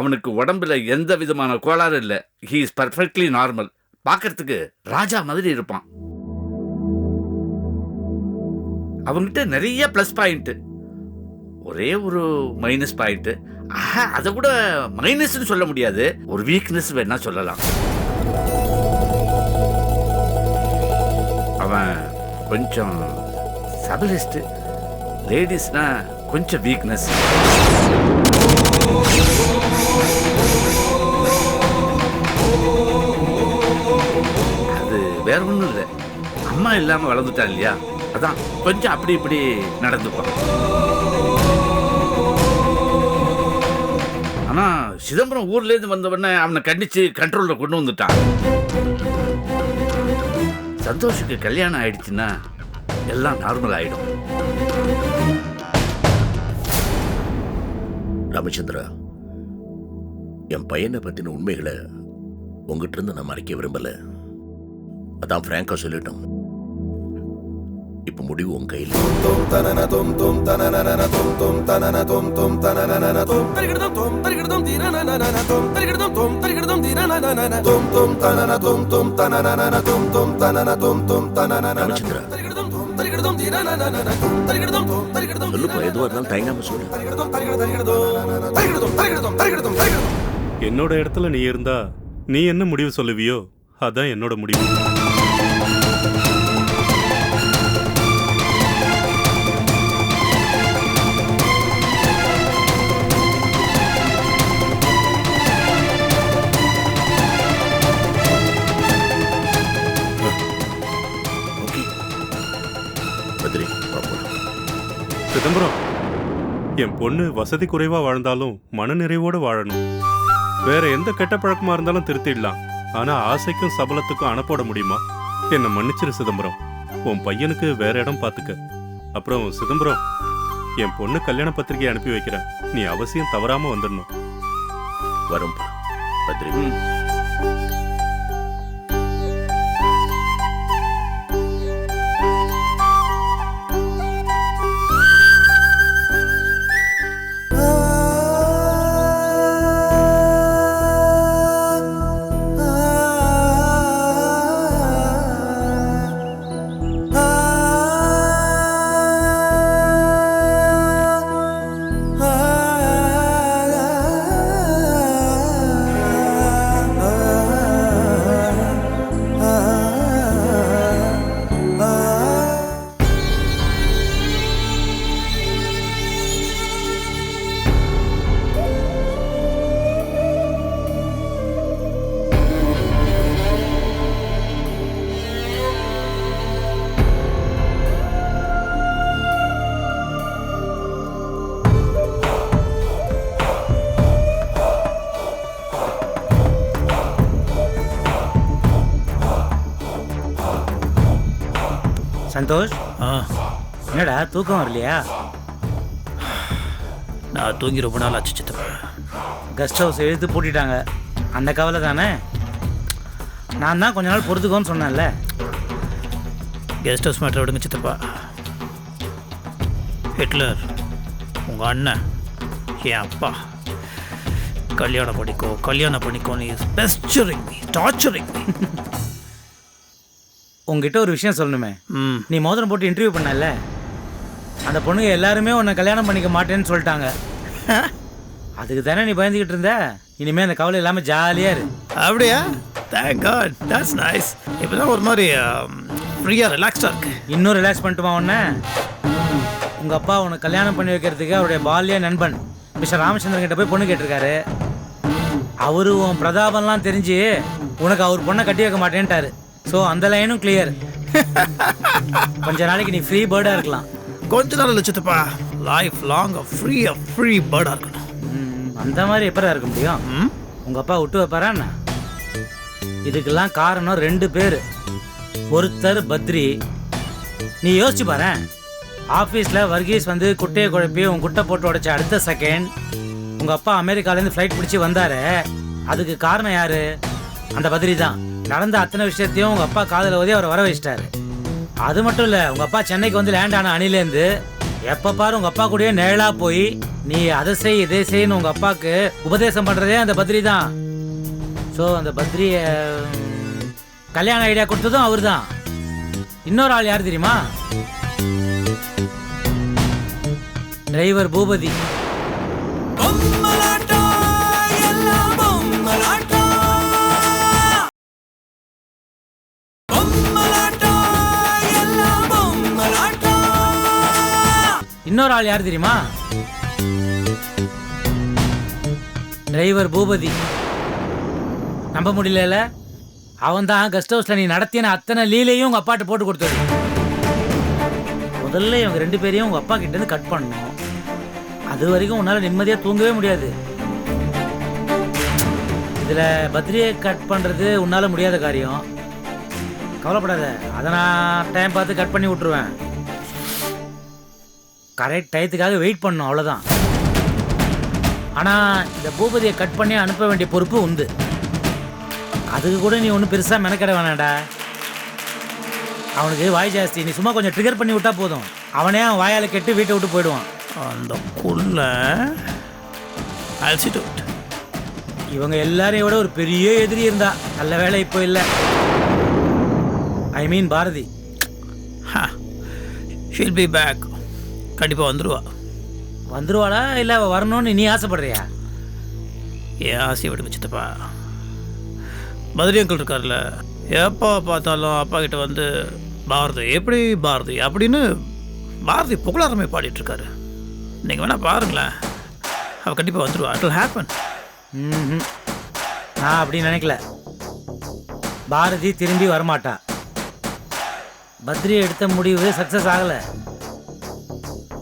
அவனுக்கு உடம்புல எந்த விதமான கோளாறு இல்லை. ஹீ இஸ் பர்ஃபெக்ட்லி நார்மல் பார்க்கறதுக்கு ராஜா மாதிரி இருப்பான். அவன்கிட்ட நிறைய ப்ளஸ் பாயிண்ட்டு ஒரே ஒரு மைனஸ் பாயிண்ட்டு ஆஹா அதை கூட மைனஸ்னு சொல்ல முடியாது. ஒரு வீக்னஸ் வேணா சொல்லலாம். அவன் கொஞ்சம் சபலிஸ்ட்டு லேடிஸ்னால் கொஞ்சம் வீக்னஸ் அது வேற ஒன்றும் இல்லை. அம்மா இல்லாமல் வளர்ந்துட்டான் இல்லையா? அதான் கொஞ்சம் அப்படி இப்படி நடந்துப்பான் ஆனால் சிதம்பரம் ஊர்லேருந்து வந்தவொடனே அவனை கண்டித்து கண்ட்ரோலில் கொண்டு வந்துட்டான். சந்தோஷுக்கு கல்யாணம் ஆயிடுச்சுன்னா எல்லாம் நார்மல் ஆயிடும். ராமச்சந்திரா என் பையனை பற்றின உண்மைகளை உங்ககிட்ட இருந்து நான் மறைக்க விரும்பலை. அதான் ஃப்ராங்காக சொல்லிட்டோம். இப்போ முடிவு உன் கையில். ராமச்சந்திரா சொல்லுப்பா எதுவா இருந்தாலும் தயங்காம சொல்லு. என்னோட இடத்துல நீ இருந்தா நீ என்ன முடிவு சொல்லுவியோ அதான் என்னோட முடிவு. பத்ரி சிதம்பரம் என் பொண்ணு வசதி குறைவா வாழ்ந்தாலும் மனநிறைவோட வாழணும். வேற எந்த கெட்ட பழக்கமா இருந்தாலும் திருத்திடலாம். ஆனா ஆசைக்கும் சபலத்துக்கும் அணப்போட முடியுமா? என்னை மன்னிச்சிரு சிதம்பரம். உன் பையனுக்கு வேற இடம் பாத்துக்க. அப்புறம் சிதம்பரம் என் பொண்ணு கல்யாண பத்திரிகை அனுப்பி வைக்கிறேன். நீ அவசியம் தவறாம வந்துடணும். வரும்பா பத்ரி சந்தோஷ்? ஆ. என்னடா தூக்கம் வரலையா? நான் தூங்கி ரொம்ப நாள் ஆச்சு சித்தப்பா. கெஸ்ட் ஹவுஸ் எழுத்து பூட்டிட்டாங்க. அந்த கவலை தானே? நான் தான் கொஞ்ச நாள் பொறுத்துக்கோன்னு சொன்னேன்ல. கெஸ்ட் ஹவுஸ் மேட்டரை விடுங்க சித்தப்பா. ஹிட்லர் உங்கள் அண்ணன் என் அப்பா. கல்யாணம் பண்ணிக்கோ கல்யாணம் பண்ணிக்கோ நீ பெஸ்டரிங் மீ டார்ச்சரிங் மீ உங்ககிட்ட ஒரு விஷயம் சொல்லணுமே. ம் நீ மோதிரம் போட்டு இன்டர்வியூ பண்ணல? அந்த பொண்ணுங்க எல்லாருமே உன்னை கல்யாணம் பண்ணிக்க மாட்டேன்னு சொல்லிட்டாங்க. அதுக்கு தானே நீ பயந்துக்கிட்டு இருந்த? இனிமே அந்த கவலை இல்லாமல் ஜாலியாக இரு. அப்படியா? தேங்க் காட் தட்ஸ் நைஸ் இப்போ தான் ஒரு மாதிரி ஃப்ரீயாக ரிலாக்ஸ்டாக இருக்கு. இன்னும் ரிலாக்ஸ் பண்ணிட்டுமா உன்ன? உங்கள் அப்பா உனக்கு கல்யாணம் பண்ணி வைக்கிறதுக்கு அவருடைய பால்ய நண்பன் மிஸ்டர் ராமச்சந்திரன் கிட்ட போய் பொண்ணு கேட்டிருக்காரு. அவரு உன் பிரதாபம்லாம் தெரிஞ்சு உனக்கு அவர் பொண்ணை கட்டி வைக்க மாட்டேன்ட்டாரு. ஸோ அந்த லைனும் கிளியர் கொஞ்ச நாளைக்கு நீ ஃப்ரீ பேர்டாக இருக்கலாம். கொஞ்ச நாள் இல்லை சித்தப்பா லைஃப் லாங் ஃப்ரீயாக ஃப்ரீ பேர்டாக இருக்கணும் அந்த மாதிரி எப்படா இருக்க முடியும்? உங்கள் அப்பா விட்டு வைப்பாரா என்ன? இதுக்கெல்லாம் காரணம் ரெண்டு பேர். ஒருத்தர் பத்ரி. நீ யோசிச்சு பாரேன் ஆஃபீஸில் வர்கீஸ் வந்து குட்டையை குழப்பி உன் குட்டை போட்டு உடைச்ச அடுத்த செகண்ட் உங்கள் அப்பா அமெரிக்காலேருந்து ஃப்ளைட் பிடிச்சி வந்தாரு. அதுக்கு காரணம் யாரு? அந்த பத்ரி தான். நடந்த அத்தனை விஷயத்தையும் உங்கள் அப்பா காதில் ஓதி அவரை வர வச்சிட்டாரு. அது மட்டும் இல்லை உங்கள் அப்பா சென்னைக்கு வந்து லேண்ட் ஆன அணிலேருந்து எப்போ பாரு உங்கள் அப்பா கூடயே நிழலாக போய் நீ அதை செய் இதை செய்யன்னு உங்க அப்பாவுக்கு உபதேசம் பண்றதே அந்த பத்ரி தான். ஸோ அந்த பத்ரிய கல்யாண ஐடியா கொடுத்ததும் அவர் தான் இன்னொரு ஆள் யார் தெரியுமா? டிரைவர் பூபதி. இன்னொரு ஆள் யார் தெரியுமா? டிரைவர் பூபதி. நம்ப முடியல அவன் தான் கெஸ்ட் ஹவுஸ்ல நீ நடத்தின அத்தனை லீலையும் உங்க அப்பாட்ட போட்டு கொடுத்தது. முதல்ல இவங்க ரெண்டு பேரையும் உங்க அப்பா கிட்ட இருந்து கட் பண்ணணும். அது வரைக்கும் உன்னால நிம்மதியா தூங்கவே முடியாது. இதுல பர்த்டே கட் பண்றது உன்னால முடியாத காரியம். கவலைப்படாத. அதை நான் டைம் பார்த்து கட் பண்ணி விட்டுருவேன். கரெக்ட் டயத்துக்காக வெயிட் பண்ணும் அவ்வளோதான் ஆனால் இந்த பூபதியை கட் பண்ணி அனுப்ப வேண்டிய பொறுப்பு உண்டு. அதுக்கு கூட நீ ஒன்றும் பெருசாக மெனக்கிட வேணாம்டா. அவனுக்கு வாய் ஜாஸ்தி. நீ சும்மா கொஞ்சம் ட்ரிகர் பண்ணி விட்டா போதும். அவனே அவன் வாயால் கெட்டு வீட்டை விட்டு போயிடுவான். அந்த குள்ள அழைச்சிட்டு இவங்க எல்லாரையும் விட ஒரு பெரிய எதிரி இருந்தா நல்ல வேலை இப்போ இல்லை. I mean Bharathi. She'll be back கண்டிப்பாக வந்துடுவா வந்துருவாளா? இல்லை அவள் வரணும்னு நீ ஆசைப்படுறியா? என் ஆசையை விட்டு வச்சுட்டப்பா பத்ரி அங்கிள் இருக்கார்ல எப்போ பார்த்தாலும் அப்பா கிட்ட வந்து பாரதி எப்படி பாரதி? அப்படின்னு பாரதி புகழாரமே பாடிட்டு இருக்காரு நீங்கள் வேணா பாருங்களேன். அவள் கண்டிப்பாக வந்துடுவா இட் ஹேப்பன் ம்ஹும். நான் அப்படி நினைக்கல. பாரதி திரும்பி வரமாட்டா. பத்ரி எடுத்த முடிவு சக்ஸஸ் ஆகலை.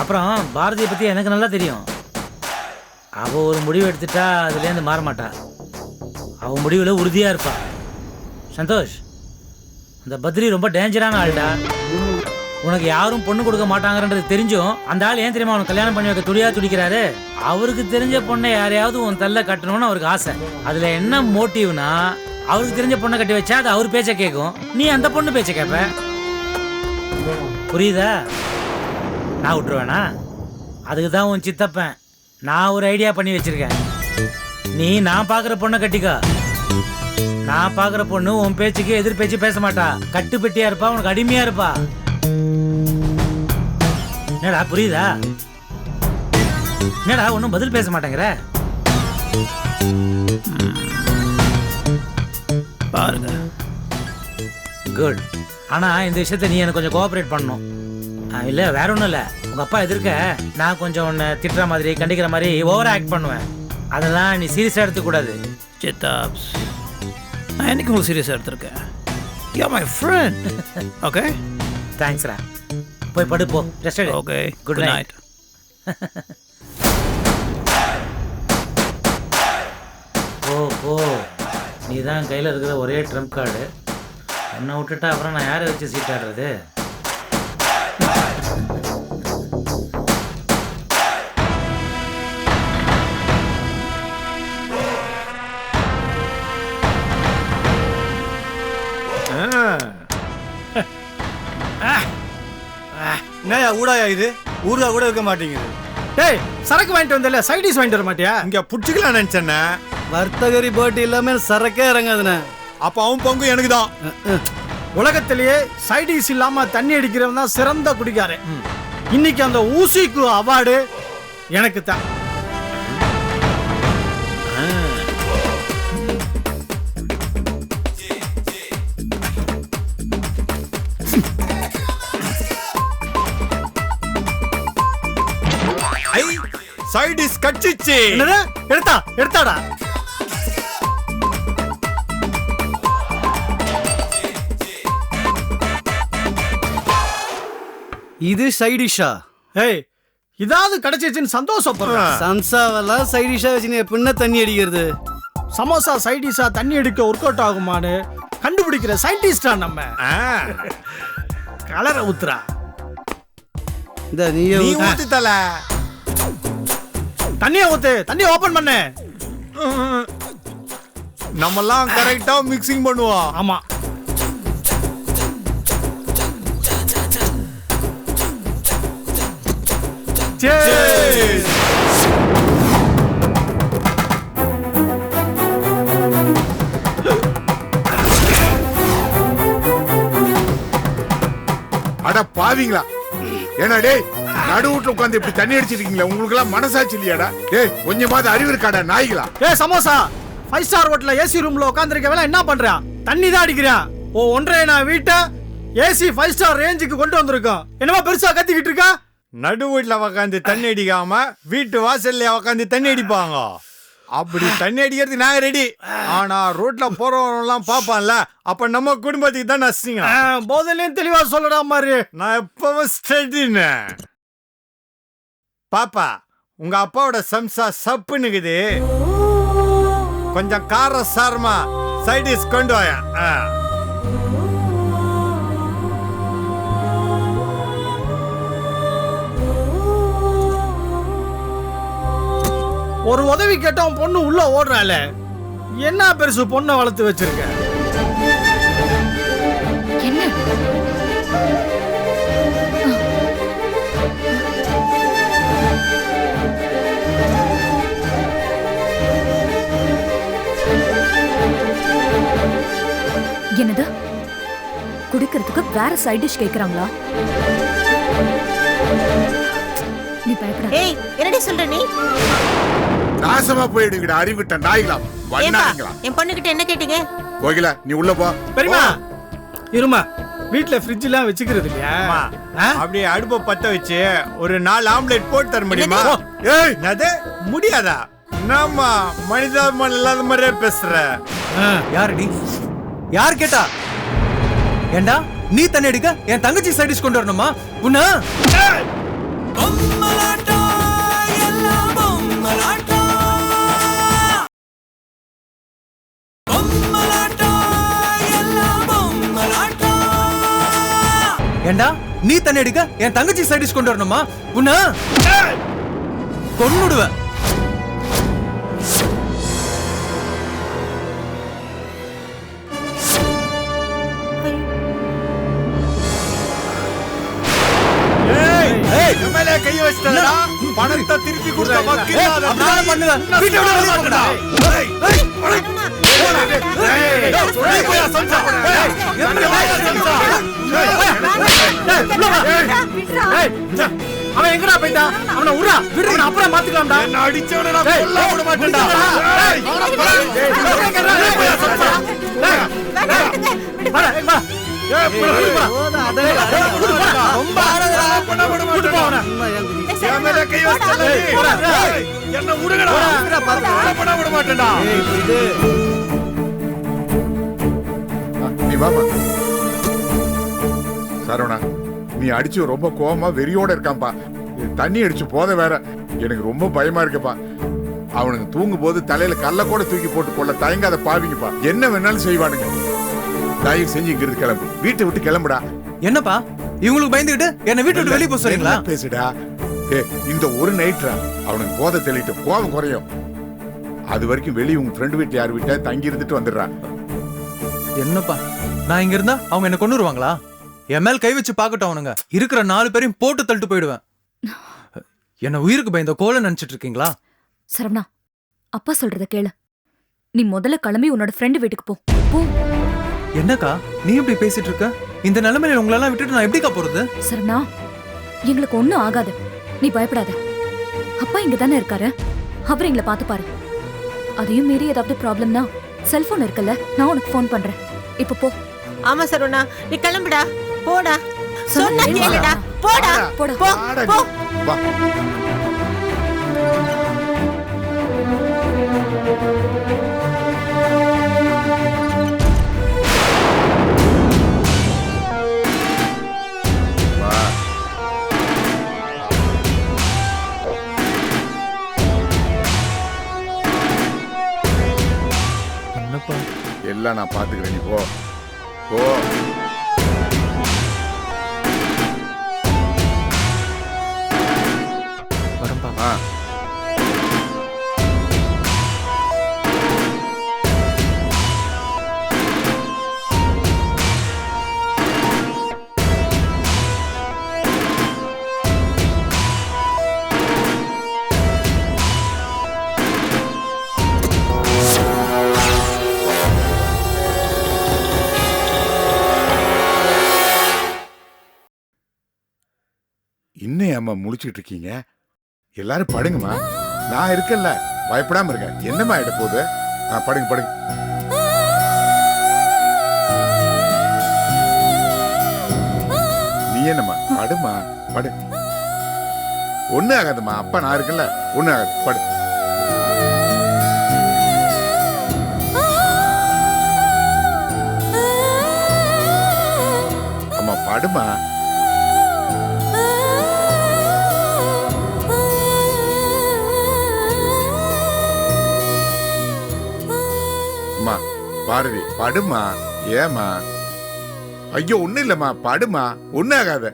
அப்புறம் பாரதியை பற்றி எனக்கு நல்லா தெரியும். அவள் ஒரு முடிவு எடுத்துட்டா அதுலேருந்து மாற மாட்டா. அவள் முடிவில் உறுதியாக இருப்பா. சந்தோஷ் அந்த பத்ரி ரொம்ப டேஞ்சரான ஆள்டா. உனக்கு யாரும் பொண்ணு கொடுக்க மாட்டாங்கன்றது தெரிஞ்சும் அந்த ஆள் ஏன் தெரியுமா அவனுக்கு கல்யாணம் பண்ணி வைக்க துடியா துடிக்கிறாரு? அவருக்கு தெரிஞ்ச பொண்ணை யாரையாவது உன் தள்ள கட்டணும்னு அவருக்கு ஆசை. அதுல என்ன மோட்டிவ்னா அவருக்கு தெரிஞ்ச பொண்ணை கட்டி வச்சா அது அவர் பேச்சை கேட்கும் நீ அந்த பொண்ணு பேச்ச கேட்ப புரியுதா? நான் விட்டுருவேனா? அதுக்கு தான் உன் சித்தப்பன். நான் ஒரு ஐடியா பண்ணி வச்சிருக்கேன். நீ நான் பார்க்குற பொண்ணை கட்டிக்கோ. நான் பார்க்குற பொண்ணு உன் பேச்சுக்கு எதிர் பேச்சு பேச மாட்டா. கட்டுப்பெட்டியா இருப்பா உனக்கு அடிமையா இருப்பா. என்னடா புரியுதா? என்னடா ஒன்றும் பதில் பேச மாட்டேங்கிற? பாருங்க. குட் ஆனா இந்த விஷயத்த நீ எனக்கு கொஞ்சம் கோஆப்ரேட் பண்ணணும். இல்ல வேற ஒன்றும் இல்லை. உங்க அப்பா எதிர்க்க நான் கொஞ்சம் உன்னை திட்டுற மாதிரி கண்டிக்கிற மாதிரி ஓவர் ஆக்ட் பண்ணுவேன். அதெல்லாம் நீ சீரியஸாக எடுத்துக்கூடாது. சித்தாப்ஸ் நான் என்னைக்கு உங்களுக்கு சீரியஸாக எடுத்திருக்கேன்? யூ மை ஃப்ரெண்ட் ஓகே தேங்க்ஸ்ரா போய் படுப்போ ரெஸ்ட் ஓகே குட். நைட் ஓ ஓ நீ தான் கையில் இருக்கிற ஒரே ட்ரம்ப் கார்டு என்னை விட்டுட்டா அப்புறம் நான் யாரை வச்சு சீட் ஆடுறது? என்னயா ஊடாயா இது? ஊருகா கூட இருக்க மாட்டேங்குது. டேய் சரக்கு வாங்கிட்டு வந்தல சைடிஸ் வாங்கிட்டு வர மாட்டியா? இங்க புடிச்சுக்கலாம் நினைச்சேண்ணே வர்த்தகரி போட்டி இல்லாம சரக்கே இறங்காதுண்ணே. அப்ப அவன் பங்கு எனக்கு தான் உலகத்திலேயே சைடிஸ் இல்லாம தண்ணி அடிக்கிறவன் தான் சிறந்த குடிக்காரன் இன்னைக்கு அந்த ஊசிக்கு அவார்டு எனக்கு தான் சைடிஸ் கட்சிச்சு. எடுத்தா? எடுத்தாடா? இது சைடிஷா. ஏய் இதாவது கிடைச்சிச்சுன்னு சந்தோஷப்படுறா. சம்சாவெல்லாம் சைடிஷா வச்சு எப்படின்னா தண்ணி அடிக்கிறது. சமோசா சைடிஸா தண்ணி அடிக்க ஒர்க் அவுட் ஆகுமான்னு கண்டுபிடிக்கிற சயின்டிஸ்டா நம்ம. கலரை ஊத்துறா. இந்த நீ. ஊத்து. தல தண்ணிய ஊத்து தண்ணி ஓபன் பண்ணு. நம்மலாம் கரெக்டா மிக்சிங் பண்ணுவோம் ஆமா. Cheers! அட பாவீங்களா? ஏன்னா டேய் நடு வீட்டுல உட்காந்து இப்படி தண்ணி அடிச்சிருக்கீங்களா உங்களுக்கு எல்லாம் மனசாட்சி இல்லையாடா? டேய் கொஞ்சமாவது அறிவு இருக்காடா நாய்களா? ஏ சமோசா ஃபைவ் ஸ்டார் ஹோட்டல்ல ஏசி ரூம்ல உட்காந்துருக்க வேலை என்ன பண்றான்? தண்ணி தான் அடிக்கிறான். ஓ ஒன்றரை நான் வீட்டை ஏசி ஃபைவ் ஸ்டார் ரேஞ்சுக்கு கொண்டு வந்திருக்கோம். என்னமா பெருசா கத்திக்கிட்டு இருக்கா? நடு வீட்டுல உக்காந்து தண்ணி அடிக்காம வீட்டு வாசல்ல உக்காந்து தண்ணி அடிப்பாங்க. அப்படி தண்ணி அடிக்கிறதுக்கு நாங்க ரெடி ஆனா ரோட்ல போறவங்க எல்லாம் பாப்பான்ல அப்ப நம்ம குடும்பத்துக்கு தான் நசிங்க. போதிலையும் தெளிவா சொல்லடா மாதிரி நான் எப்பவும் ஸ்டெடின்னு பாப்பா உங்க அப்பாவோட சம்சா சப்புன்னுக்குது. கொஞ்சம் கார சாரமா சைடிஸ் கொண்டு வாயா. ஆ. ஒரு உதவி கேட்டவன் பொண்ணு உள்ள ஓடுறாள. என்ன பெருசு பொண்ணை வளர்த்து வச்சிருக்க? என்ன? என்னது? குடிக்கிறதுக்கு வேற சைட் டிஷ் கேக்குறாங்களா? நீ பயப்பட. ஏய் என்னடி சொல்ற நீ? நாசமா போயிடுங்கடா அறிவிட்ட நாய்களா வண்ணாங்களா என் பொண்ணுகிட்ட என்ன கேட்டீங்க? கோகிலா நீ உள்ள போ. பெரியமா இருமா வீட்ல ஃப்ரிட்ஜ் எல்லாம் வச்சுக்கிறது இல்லையா? அப்படியே அடுப்பை பத்த வச்சு ஒரு நாலு ஆம்லெட் போட்டு தர முடியுமா? ஏய். அது முடியாதா? என்னம்மா மனிதாபிமானம் இல்லாத மாதிரியே பேசுற. ஆ. யாருடி? யார் கேட்டா? ஏண்டா நீ தண்ணி அடிக்க என் தங்கச்சி சைடிஸ் கொண்டு வரணுமா? உன்ன? ஏண்டா நீ தண்ணி அடிக்க என் தங்கச்சி சைடிஸ் கொண்டு வரணுமா? உன்ன? கொன்னுடுவேன். மேல கை வச்சிட்டா பணத்தை திருப்பி கொடுத்த மக்கள். வீட்டை. ஏய், ஏய், போய். ஏய், வாயா? ஏய், ச்சே, அவன் எங்கடா போயிட்டான் அவனை விடுறா அவனை அப்புறம் பாத்துக்கலாம்டா என்ன அடிச்சவனை நான் கொல்ல விட மாட்டேன்டா. ஏய், அவனை போய் வாடா, வா. என்ன விட மாட்டேன்டா. நீ வாமா சரவணா நீ அடிச்சு ரொம்ப கோவமா வெறியோட இருக்கான்ப்பா. தண்ணி அடிச்சு போத வேற. எனக்கு ரொம்ப பயமா இருக்குப்பா. அவனுக்கு தூங்கும் போது தலையில கல்ல கூட தூக்கி போட்டு கொள்ள தயங்காத பாவிங்கப்பா. என்ன வேணாலும் செய்வானுங்க. தயவு செஞ்சு இங்கிருந்து கிளம்பு. வீட்டை விட்டு கிளம்புடா. என்னப்பா? இவங்களுக்கு பயந்துகிட்டு என்ன வீட்டை விட்டு வெளியே போக சொல்றீங்களா? பேசுடா? ஏ இந்த ஒரு நைட்ரா அவனுக்கு போதை தெளிட்டு கோபம் குறையும். அது வரைக்கும் வெளியே உங்க ஃப்ரெண்டு வீட்டு யார் வீட்டா? தங்கி இருந்துட்டு வந்துடுறான் என்னப்பா? நான் இங்க இருந்தா அவங்க என்ன கொண்டு வருவாங்களா? என் மேல் கை வச்சு பார்க்கட்டும் அவனுங்க. இருக்கிற நாலு பேரையும் போட்டு தள்ளிட்டு போயிடுவேன். என்ன உயிருக்கு பயந்த கோலை நினைச்சிட்டு இருக்கீங்களா? சரவணா அப்பா சொல்றத கேளு. நீ முதல்ல கிளம்பி உன்னோட ஃப்ரெண்டு வீட்டுக்கு போ. போ. என்னக்கா? நீ இப்படி பேசிட்டு இருக்க இந்த நிலைமையில உங்களெல்லாம் விட்டுட்டு நான் எப்படிக்கா போறது? சரவணா எங்களுக்கு ஒண்ணும் ஆகாது. நீ பயப்படாத. அப்பா இங்க தானே இருக்காரு? அவர் எங்களை பார்த்துப்பாரு அதையும் மீறி ஏதாவது ப்ராப்ளம்னா செல்போன் இருக்குல்ல நான் உனக்கு ஃபோன் பண்றேன். இப்போ போ. ஆமா சரவணா. நீ கிளம்புடா. போடா. சொன்னா கேளுடா. போடா. போடா. போ எல்லாம் நான் பாத்துக்கிறேன் நீ போ. போ. வரம்பா. ஆ. ஏம்மா முழிச்சிட்டு இருக்கீங்க எல்லாரும் படுங்கம்மா. நான் இருக்கேன்ல. பயப்படாம இருக்கேன் என்னம்மா ஆயிட போகுது? நான் படுங்க படுங்க. நீ என்னம்மா? படுமா படு. ஒண்ணு ஆகாதும்மா. அப்பா நான் இருக்கேன்ல. ஒண்ணு ஆகாது. படு. அம்மா படுமா பாரதி படுமா? ஏமா ஐயோ ஒண்ணு இல்லம்மா படுமா? ஒண்ணு ஆகாத.